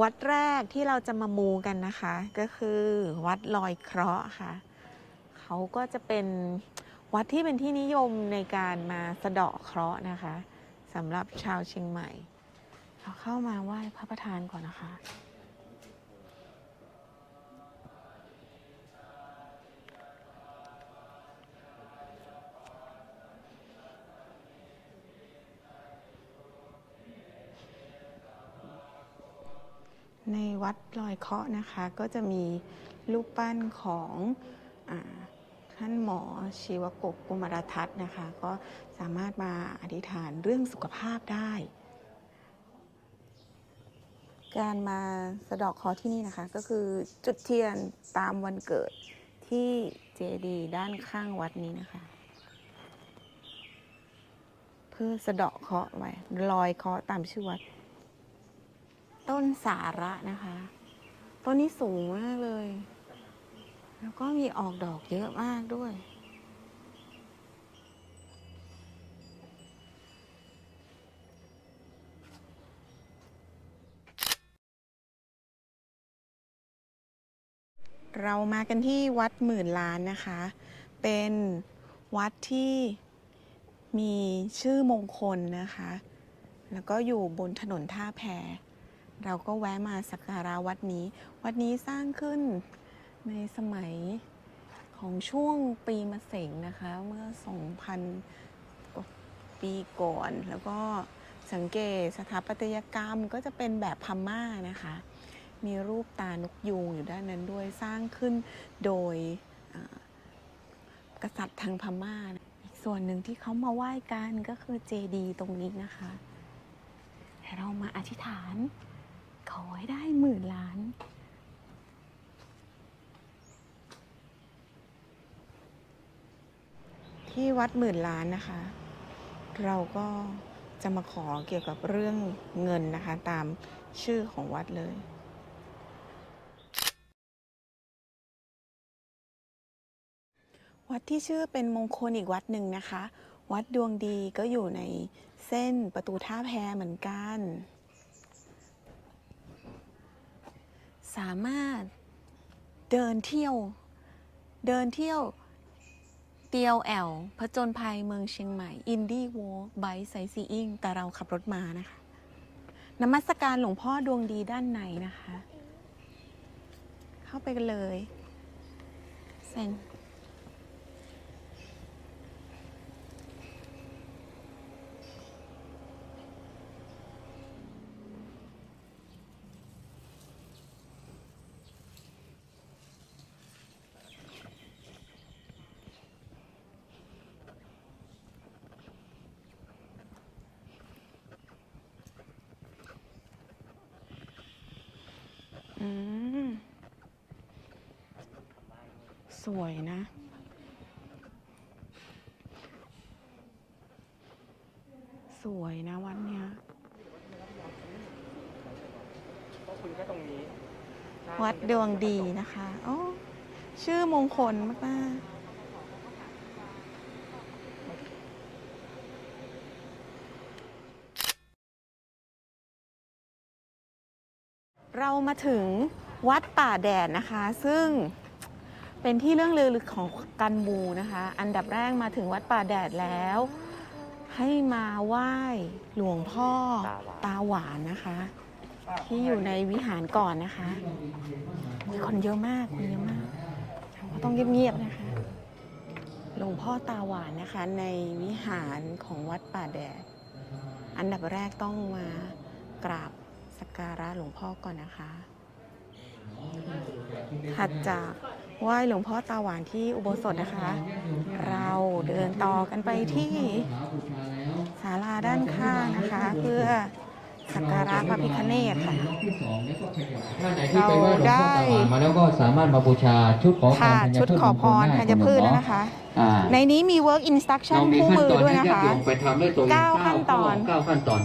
วัดแรกที่เราจะมามูกันนะคะ ก็คือวัดลอยเคราะห์ค่ะ เขาก็จะเป็นวัดที่เป็นที่นิยมในการมาสะเดาะเคราะห์นะคะสำหรับชาวเชียงใหม่ เราเข้ามาไหว้พระประธานก่อนนะคะ ในวัดลอยเคาะนะคะ ก็จะมีรูปปั้นของอท่านหมอชีวกบกุมารทัศน์นะคะ ก็สามารถมาอธิษฐานเรื่องสุขภาพได้ การมาสะเดอกคราะที่นี่นะคะ ก็คือจุดเทียนตามวันเกิดที่เจดีด้านข้างวัดนี้นะคะ เพื่อสะดาะเคาะไว้ลอยเคาะตามชื่อวัด ต้นสาระนะคะ ต้นนี้สูงมากเลย แล้วก็มีออกดอกเยอะมากด้วย เรามากันที่วัดหมื่นล้านนะคะ เป็นวัดที่มีชื่อมงคลนะคะ แล้วก็อยู่บนถนนท่าแพ เราก็แวะมาสักการะวัดนี้ วัดนี้สร้างขึ้นในสมัยของช่วงปีมะเสงนะคะ เมื่อ 2,000 ปีก่อน แล้วก็สังเกตสถาปัตยกรรมก็จะเป็นแบบพม่านะคะ มีรูปตานกยูงอยู่ด้านนั้นด้วยสร้างขึ้นโดยกษัตริย์ทางพม่า อีกส่วนหนึ่งที่เขามาไหว้กันก็คือเจดีตรงนี้นะคะให้เรามาอธิษฐาน ขอให้ได้หมื่นล้าน ที่วัดหมื่นล้านนะคะ เราก็จะมาขอเกี่ยวกับเรื่องเงินนะคะ ตามชื่อของวัดเลยวัดที่ชื่อเป็นมงคลอีกวัดหนึ่งนะคะ วัดดวงดีก็อยู่ในเส้นประตูท่าแพเหมือนกัน สามารถเดินเที่ยว เดินเที่ยวเตียวแอลผจญภัยเมืองเชียงใหม่ อินดี้วอล์กไบไซซีอิงแต่เราขับรถมานะคะนมัสการหลวงพ่อดวงดีด้านในนะคะ เข้าไปกันเลยเซน สวยนะ สวยนะวันเนี้ยก็คุยแค่ตรงนี้ วัดดวงดีนะคะ โอ้ ชื่อมงคลมากๆเรา มาถึงวัดป่าแดดนะคะ ซึ่งเป็นที่เรื่องลือของกันมูนะคะ อันดับแรกมาถึงวัดป่าแดดแล้ว ให้มาไหว้หลวงพ่อตาหวานนะคะ ที่อยู่ในวิหารก่อนนะคะมีคนเยอะมากคนเยอะมากเราก็ต้องเงียบๆนะคะหลวงพ่อตาหวานนะคะ ในวิหารของวัดป่าแดด อันดับแรกต้องมากราบ สักการะหลวงพ่อก่อนนะคะ ถัดจากไหว้หลวงพ่อตาหวานที่อุโบสถนะคะ เราเดินต่อกันไปที่ศาลาด้านข้างนะคะ เพื่อสักการะพระพิฆเนศค่ะท่านไหนที่ไปไหว้หลวงพ่อตาหวานมาแล้วก็สามารถมาบูชาชุดขอพรค่ะธัญชุดพืชขอพรมงคลธัญได้พืชณหมแล้วอนะคะอ่าในนี้มี work instruction เรามีคู่ขั้นมือตอนด้วยให้นะญาติคะโยมไปทำด้วยตัวเองเก้าขั้นตอนเก้าขั้นตอน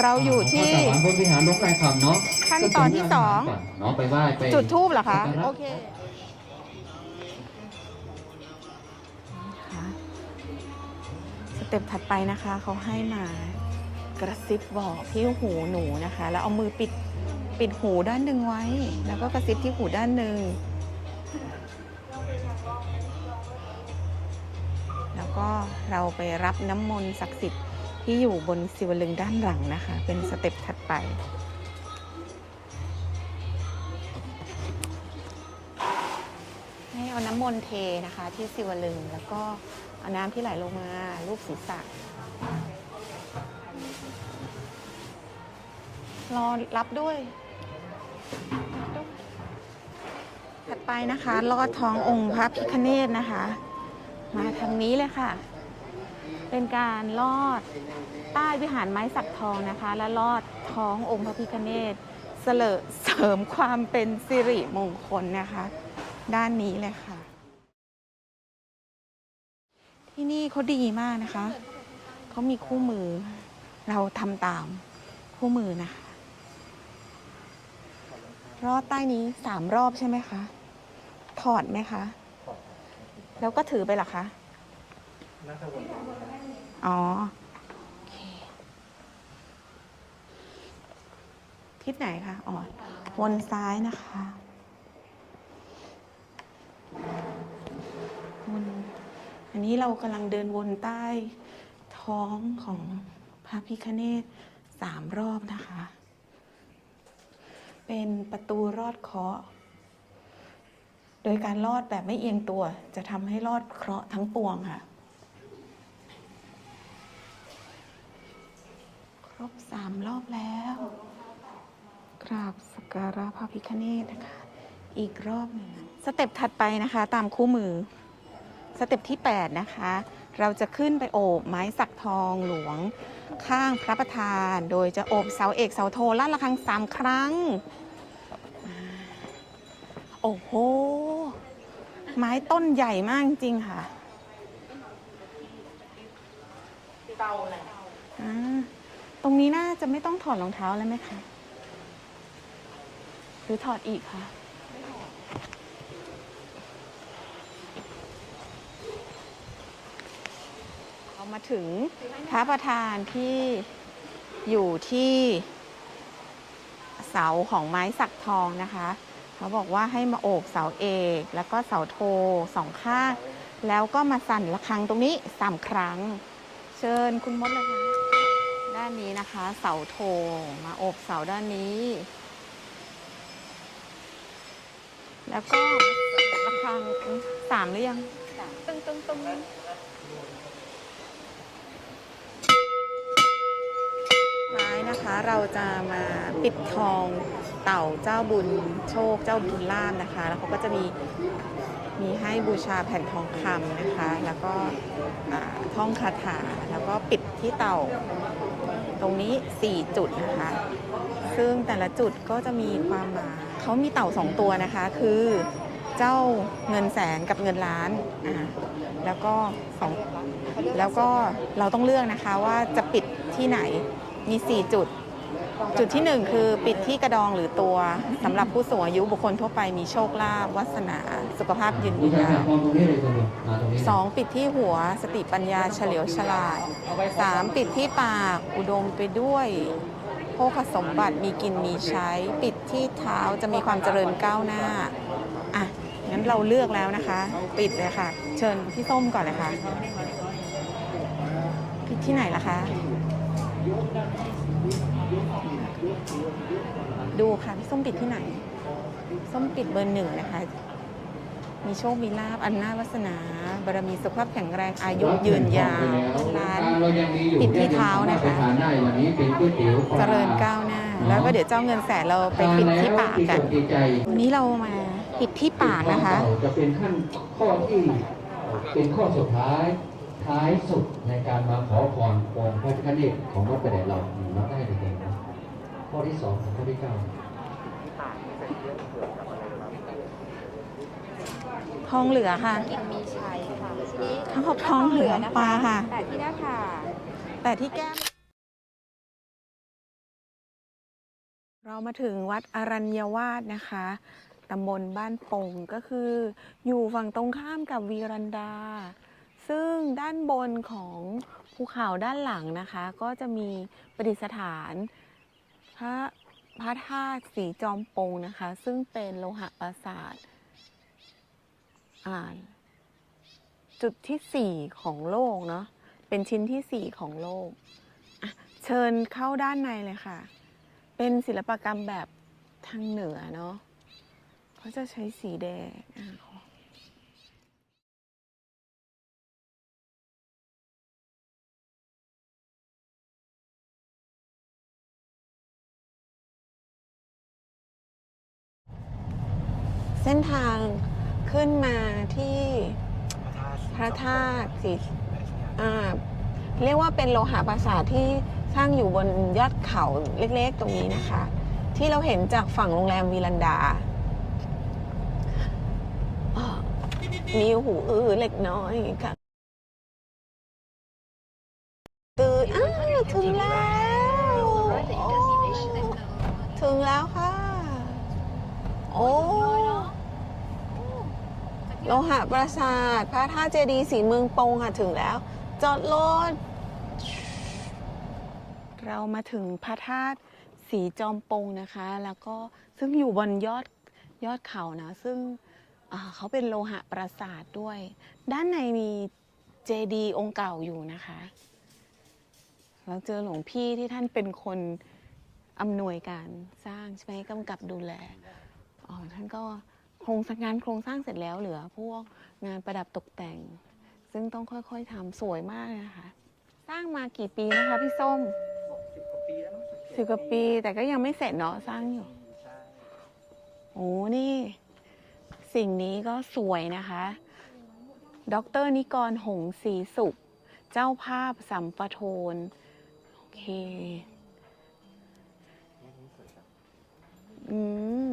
เราอยู่ที่หลวงพ่อตาหวานบนวิหารหลวงพ่อคำเนาะขั้นตอนที่สองก่นเนาะไปไหว้ไปจุดทูบเหรอคะสักการโอเคสเต็ปถัดไปนะคะเขาให้มากระซิบบอกที่หูหนูนะคะ แล้วเอามือปิดปิดหูด้านหนึ่งไว้ แล้วก็กระซิบที่หูด้านหนึ่งแล้วก็เราไปรับน้ำมนต์ศักดิ์สิทธิ์ ที่อยู่บนศิวลึงด้านหลังนะคะ เป็นสเต็ปถัดไป ให้เอาน้ำมนต์เทนะคะ ที่ศิวลึงแล้วก็เอาน้ำที่ไหลลงมาลูบศีรษะรอรับด้วยรับด้วย ถัดไปนะคะ ลอดท้ององค์พระพิคเนตนะคะ มาทางนี้เลยค่ะ เป็นการลอดใต้วิหารไม้สักทองนะคะ และลอดท้ององค์พระพิคเนตเสลเสริมความเป็นสิริมงคลนะคะ ด้านนี้เลยค่ะ ที่นี่เขาดีมากนะคะ เขามีคู่มือ เราทำตามคู่มือนะคะรอดใต้นี้สามรอบใช่ไหมคะ ถอดไหมคะ แล้วก็ถือไปหรอคะ อ๋อโอเคทิศไหนคะ อ๋อ วนซ้ายนะคะ วน อันนี้เรากำลังเดินวนใต้ท้องของพระพิคเนตสามรอบนะคะ เป็นประตูรอดเคราะห์โดยการลอดแบบไม่เอียงตัวจะทำให้รอดเคราะห์ทั้งปวงค่ะ ครบ สามรอบแล้ว กราบสักการะพระพิคเนตนะคะ อีกรอบหนึ่งสเต็ปถัดไปนะคะ ตามคู่มือ สเต็ปที่ 8 นะคะ เราจะขึ้นไปโอบไม้สักทองหลวงข้างพระประธาน โดยจะโอบเสาเอกเสาโทลั่นระฆังสามครั้ง โอ้โห ไม้ต้นใหญ่มากจริงๆค่ะเตาแหละอ่าต รงนี้น่าจะไม่ต้องถอดรองเท้าแล้วไหมคะ หรือถอดอีกคะเรามาถึงพระประธานที่อยู่ที่เสาของไม้สักทองนะคะ เขาบอกว่าให้มาโอบเสาเอกแล้วก็เสาโทสองข้าง แล้วก็มาสั่นระฆังตรงนี้สามครั้ง เชิญคุณมดเลยค่ะานนี้นะคะ เสาโทมาอบเสาด้านนี้ แล้วก็ระฆังสามหรือยังตึ้งตึ้งตึ้งท้ายนะคะเราจะมาปิดทองเต่าเจ้าบุญโชคเจ้าบุญลาบนะคะ แล้วเขาก็จะมีมีให้บูชาแผ่นทองคำนะคะ แล้วก็ท่องคาถาแล้วก็ปิดที่เต่า ตรงนี้ 4 จุดนะคะ ซึ่งแต่ละจุดก็จะมีความหมายเขามีเต่าสองตัวนะคะ คือเจ้าเงินแสนกับเงินล้านอ่าแล้วก็สองแล้วก็เราต้องเลือกนะคะว่าจะปิดที่ไหนมี 4 จุด จุดที่ 1 คือปิดที่กระดองหรือตัวสำหรับผู้สูงอายุบุคคลทั่วไปมีโชคลาภวาสนาสุขภาพยืนยาวบมองตรงนี้เลยตรงนี้มาตรงนี้สองปิดที่หัวสติปัญญาเฉลียวฉลาดสามปิดที่ปากอุดมไปด้วยโภคสมบัติมีกินมีใช้ ปิดที่เท้าจะมีความเจริญก้าวหน้าอะงั้นเราเลือกแล้วนะคะ ปิดเลยค่ะ เชิญพี่ส้มก่อนเลยค่ะ ปิดที่ไหนล่ะคะ ดูค่ะพี่ส้มปิดที่ไหน ส้มปิดเบอร์หนึ่งนะคะ มีโชค มีลาบอันนาจวาสนาบารมีสุขภาพแข็งแรงอายุยืนยาวเงินล้านเรายังมีอยู่ปิดที่เท้านะคะไปทานได้วันนี้เป็นก๋วยเตี๋ยวปลาเจริญก้าวหน้า แล้วก็เดี๋ยวเจ้าเงินแสนเราไปปิดที่ปากกันดีใจวันนี้เรามาปิดที่ปากนะคะ จะเป็นขั้นข้อที่เป็นข้อสุดท้ายท้ายสุดในการมาขอพรองค์พระพิฆเนศของวัดประเดชเราเราได้เลยนะ ข้อที่สองถึงข้อที่เก้าทองเหลือค่ะกินมีชัยค่ะทีนี้ทั้งหกทองเหลือปลาค่ะ แต่ที่หน้าค่ะแต่ที่แก้ม เรามาถึงวัดอรัญญวาสนะคะ ตำบลบ้านปงก็คือ อยู่ฝั่งตรงข้ามกับวีรันดา ซึ่งด้านบนของภูเขาด้านหลังนะคะ ก็จะมีประดิษฐาน พระพระธาตุสีจอมปงนะคะ ซึ่งเป็นโลหะประสาทอ่าน จุดที่สี่ของโลกเนาะเป็นชิ้นที่สี่ของโลก เชิญเข้าด้านในเลยค่ะ เป็นศิลปกรรมแบบทางเหนือเนาะเขาจะใช้สีแดงข เส้นทางขึ้นมาที่พระธาตุสี่เรียกว่าเป็นโลหะปราสาทที่สร้างอยู่บนยอดเขาเล็กๆตรงนี้นะคะ ที่เราเห็นจากฝั่งโรงแรมวีลันดาอ่ามีหูอื้อเล็กน้อยค่ะคืออ้าวถึงแล้ว ถึงแล้วค่ะ โอ้ โล หะปราสาท พระธาตุเจดีย์สีเมืองปงค่ะถึงแล้ว จอดรถ เรามาถึงพระธาตุสีจอมปงนะคะ แล้วก็ซึ่งอยู่บนยอดยอดเขานะ ซึ่งเขาเป็นโลหะปราสาทด้วย ด้านในมีเจดีย์องค์เก่าอยู่นะคะ เราเจอหลวงพี่ที่ท่านเป็นคนอำนวยการสร้างใช่ไหมกำกับดูแล อ๋อท่านก็ โครงสร้างงานโครงสร้างเสร็จแล้วเหลือ พวกงานประดับตกแต่ง ซึ่งต้องค่อยๆทำสวยมากเลยนะคะ สร้างมากี่ปีนะคะพี่ส้มสิบกว่าปีแล้วมั้งสิบกว่าปีแต่ก็ยังไม่เสร็จเนาะสร้างอยู่ใช่โอ้นี่ สิ่งนี้ก็สวยนะคะ ดรนิกรหงศรีสุข เจ้าภาพสัมปโทนโอเค อืม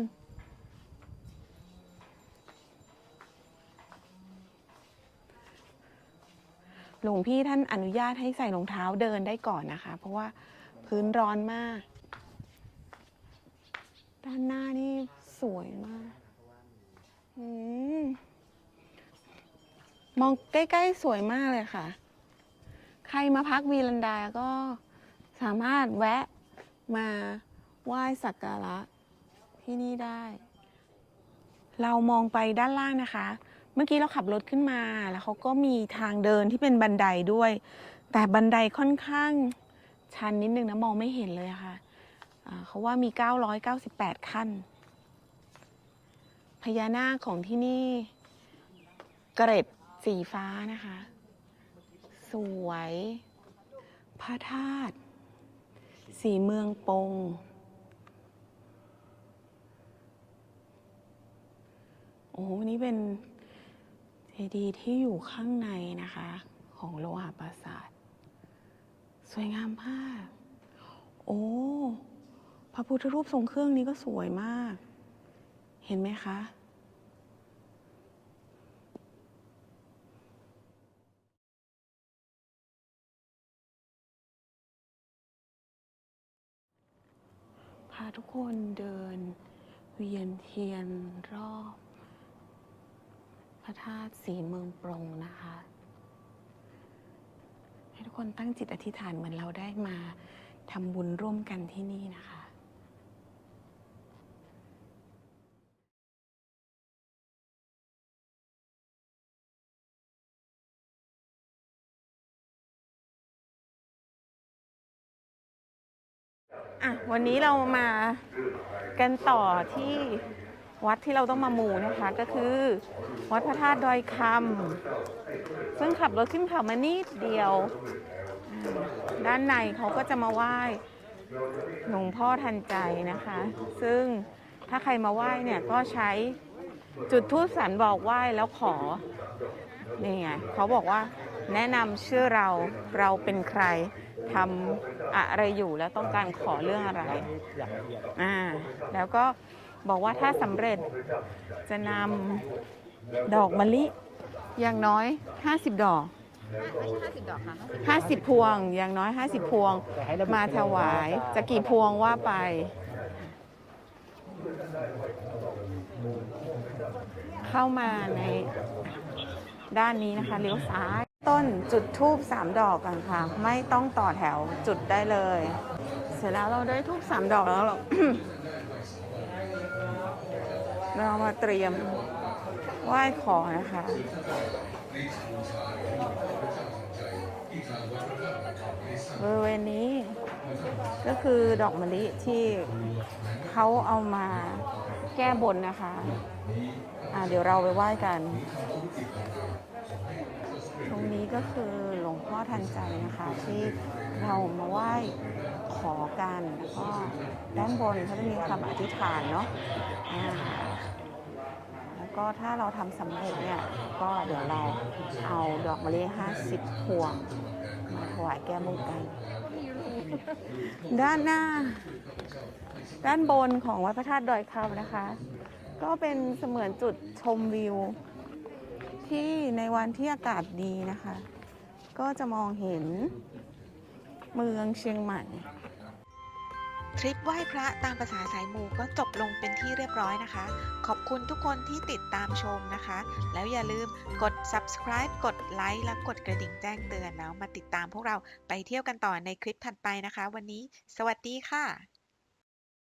หลวงพี่ท่านอนุญาตให้ใส่รองเท้าเดินได้ก่อนนะคะ เพราะว่าพื้นร้อนมาก ด้านหน้านี่สวยมากอืมมองใกล้ๆสวยมากเลยค่ะ ใครมาพักวีลันดาก็สามารถแวะมาไหว้สักการะที่นี่ได้ เรามองไปด้านล่างนะคะ เมื่อกี้เราขับรถขึ้นมาแล้วเขาก็มีทางเดินที่เป็นบันไดด้วย แต่บันไดค่อนข้างชันนิดนึงนะมองไม่เห็นเลยค่ะอ่าเขาว่ามี 998 ขั้น พญานาคของที่นี่เกร็ดสีฟ้านะคะ สวย พระธาตุสีเมืองปงโอ้โหนี่เป็น เจดีย์ที่อยู่ข้างในนะคะ ของโลหะปราสาท สวยงามมาก โอ้พระพุทธรูปทรงเครื่องนี้ก็สวยมาก เห็นไหมคะ พาทุกคนเดิน เวียนเทียนรอบ พระธาตุสีเมืองปรงนะคะ ให้ทุกคนตั้งจิตอธิษฐานเหมือนเราได้มาทำบุญร่วมกันที่นี่นะคะอะวันนี้เรามากันต่อที่ วัดที่เราต้องมาหมู่นะคะก็คือ วัดพระธาตุดอยคำซึ่งขับรถขึ้นเขามานิดเดียว ด้านในเขาก็จะมาไหว้หลวงพ่อทันใจนะคะ ซึ่งถ้าใครมาไหว้เนี่ยก็ใช้จุดทูปสันบอกไหว้แล้วขอนี่ไงเขาบอกว่าแนะนำชื่อเราเราเป็นใครทำอะไรอยู่แล้วต้องการขอเรื่องอะไรอ่าแล้วก็ บอกว่าถ้าสำเร็จจะนำดอกมะลิอย่างน้อย 50 ดอกไม่ใช่ห้าสิบดอกค่ะ50 พวงอย่างน้อย 50 พวงมาถวายจะกี่พวงว่าไป เข้ามาในด้านนี้นะคะเลี้ยวซ้ายต้นจุดทูบสามดอกกันค่ะ ไม่ต้องต่อแถวจุดได้เลยสสร็จแล้วเราได้ทูบสามดอกแล้วเรา เรามาเตรียมไหว้ขอนะคะบริเวณนี้ก็คือดอกมะลิที่เขาเอามาแก้บนนะคะอ่าเดี๋ยวเราไปไหว้กัน ตรงนี้ก็คือหลวงพ่อทันใจนะคะที่ เรามาไหว้ขอกันแล้วก็ด้านบนเขาจะมีคำอธิษฐานเนาะแล้วก็ถ้าเราทำสำเร็จเนี่ย ก็เดี๋ยวเราเอาดอกมะลิ50พวงมาถวายแก้บนกัน ด้านหน้า ด้านบนของวัดพระธาตุดอยคำนะคะ ก็เป็นเสมือนจุดชมวิว ที่ในวันที่อากาศดีนะคะ ก็จะมองเห็น เมืองเชียงใหม่ ทริปไหว้พระตามภาษาสายมูก็จบลงเป็นที่เรียบร้อยนะคะ ขอบคุณทุกคนที่ติดตามชมนะคะ แล้วอย่าลืมกด subscribe กดไลค์และกดกระดิ่งแจ้งเตือนแล้วมาติดตามพวกเราไปเที่ยวกันต่อในคลิปถัดไปนะคะ วันนี้ สวัสดีค่ะ